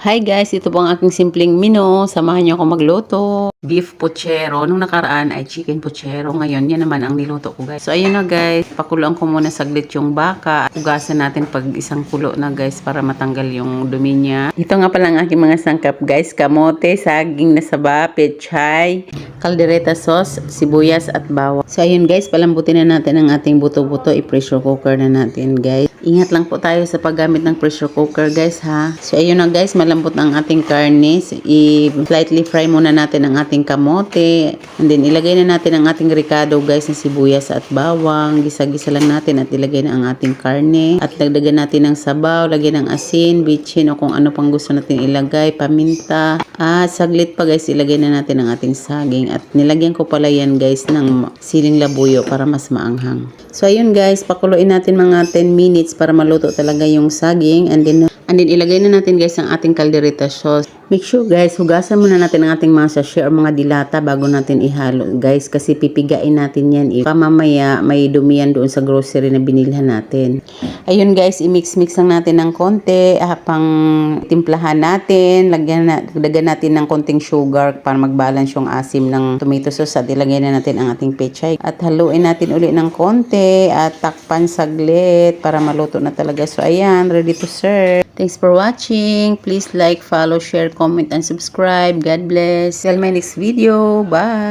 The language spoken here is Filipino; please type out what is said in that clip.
Hi guys, ito po ang aking simpleng menu. Samahan niyo ako magluto. Beef puchero. Nung nakaraan ay chicken puchero. Ngayon, yan naman ang niluto ko guys. So ayun na guys, pakuluan ko muna saglit yung baka. Ugasan natin pag isang kulo na guys para matanggal yung dumi niya. Ito nga pala ang aking mga sangkap guys. Kamote, saging na saba, pechay, kaldereta sauce, sibuyas at bawang. So ayun guys, palambutin na natin ang ating buto-buto. I-pressure cooker na natin guys. Ingat lang po tayo sa paggamit ng pressure cooker guys ha. So ayun na guys, malambot ang ating karne. I-slightly fry muna natin ang ating kamote. And then ilagay na natin ang ating ricado guys na sibuyas at bawang. Gisa-gisa lang natin at ilagay na ang ating karne. At dagdagan natin ng sabaw, lagyan ng asin, bitchin o kung ano pang gusto natin ilagay, paminta. At saglit pa guys, ilagay na natin ang ating saging. At nilagyan ko pala yan guys ng siling labuyo para mas maanghang. So ayun guys, pakuluin natin mga 10 minutes para maluto talaga yung saging. And then, and then ilagay na natin guys ang ating caldereta sauce. Make sure guys, hugasan muna natin ang ating mga sachet or mga dilata bago natin ihalo guys. Kasi pipigain natin yan. Eh. Pamamaya may dumi yan doon sa grocery na binilhan natin. Ayun guys, i-mix-mix lang natin ng konti. Habang timplahan natin, lagyan na, dagdagan natin ng konting sugar para mag-balance yung asim ng tomato sauce. At ilagay na natin ang ating pechay. At haluin natin uli ng konti at takpan saglit para maluto na talaga. So ayan, ready to serve. Thanks for watching. Please like, follow, share, comment, and subscribe. God bless. Till my next video. Bye.